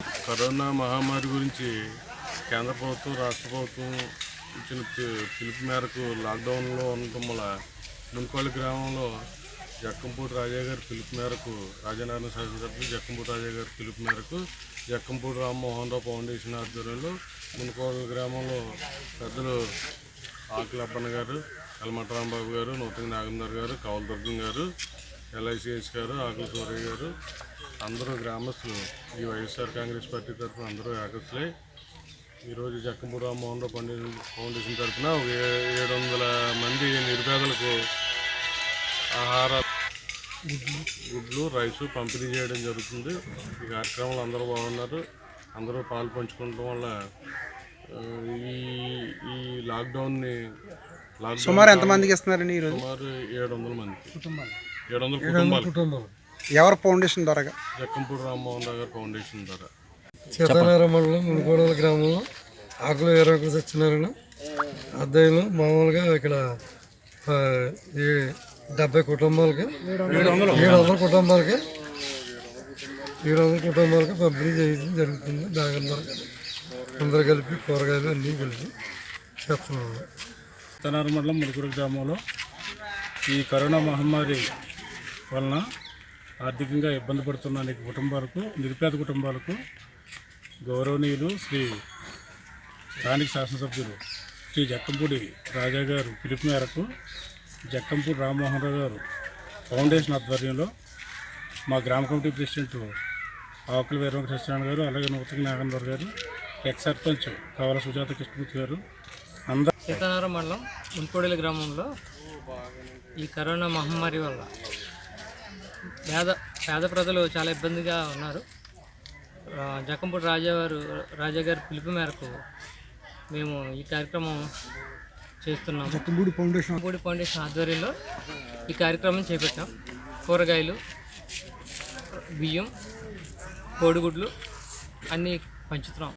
Corona మహమ్మారి గురించి కేంద్ర ప్రభుత్వం రాష్ట్ర ప్రభుత్వం ఇచ్చిన పి- పిలుపు మేరకు లాక్డౌన్లో ఉండటం వల్ల మున్కోళ్ళ గ్రామంలో జక్కంపూడి రాజా గారి పిలుపు మేరకు రాజనారాయణ శాసనసభ్యులు జక్కంపూడి రాజా గారి పిలుపు మేరకు జక్కంపూడి రామ్మోహన్ రావు ఫౌండేషన్ ఆధ్వర్యంలో మున్కోళ్ళ గ్రామంలో పెద్దలు ఆకులప్పన్న గారు కల్మట రాంబాబు గారు నూతన నాగేందర్ గారు కౌల దుర్గం గారు ఎల్ఐసిఎస్ గారు ఆకుల సూర్య గారు అందరూ గ్రామస్తులు. ఈ వైఎస్ఆర్ కాంగ్రెస్ పార్టీ తరఫున అందరూ ఏకస్తులై ఈరోజు జక్కంపూడి రామ్మోహన్ రావు ఫౌండేషన్ ఫౌండేషన్ తరఫున ఏడు వందల మంది నిరుపేదలకు ఆహార గుడ్లు రైసు పంపిణీ చేయడం జరుగుతుంది. ఈ కార్యక్రమంలో అందరూ బాగున్నారు. అందరూ పాలు పంచుకోవడం వల్ల ఈ ఈ లాక్డౌన్ని లాక్డౌన్ సుమారు ఎంతమందికి ఇస్తున్నారండి ఈరోజు? సుమారు ఏడు వందల మందికి ఏడు వందల కుటుంబాలు. ఎవరి ఫౌండేషన్ ద్వారా జక్కంపూడి రామ్మోహన్ రావు గారి ఫౌండేషన్ ద్వారా. సీతారామ మండలం మునుగోడల గ్రామంలో ఆకులు వీరవకులు సత్యనారాయణ అద్దెలు మామూలుగా ఇక్కడ ఈ డెబ్బై కుటుంబాలకి ఏడు వందల కుటుంబాలకి ఏడు వందల కుటుంబాలకి పంపిణీ చేయడం జరుగుతుంది. ద్వారా అందరు కలిపి కూరగాయలు అన్నీ కలిపి చేస్తున్నాము. తనారు మండలం ముడుకుడు గ్రామంలో ఈ కరోనా మహమ్మారి వలన ఆర్థికంగా ఇబ్బంది పడుతున్న అనేక కుటుంబాలకు నిరుపేద కుటుంబాలకు గౌరవనీయులు శ్రీ స్థానిక శాసనసభ్యులు శ్రీ జక్కంపూడి రాజా గారు పిలుపు మేరకు జక్కంపూడి రామ్మోహన్ రావు గారు ఫౌండేషన్ ఆధ్వర్యంలో మా గ్రామ కమిటీ ప్రెసిడెంట్ ఆకుల వీరవంక గారు అలాగే నూతన నాగేంద్ర గారు ఎక్స్ సర్పంచ్ కవల సుజాత కృష్ణమూర్తి గారు అందరూ సీతారామ మండలం మున్కోడెల గ్రామంలో ఈ కరోనా మహమ్మారి వల్ల పేద పేద ప్రజలు చాలా ఇబ్బందిగా ఉన్నారు. ఆ, జక్కంపూడి రాజా గారు రాజా గారి పిలుపు మేరకు మేము ఈ కార్యక్రమం చేస్తున్నాము. జక్కంపూడి ఫౌండేషన్ జక్కంపూడి ఫౌండేషన్ ఆధ్వర్యంలో ఈ కార్యక్రమం చేపట్టాం. కూరగాయలు బియ్యం కోడిగుడ్లు అన్నీ పంచుతున్నాం.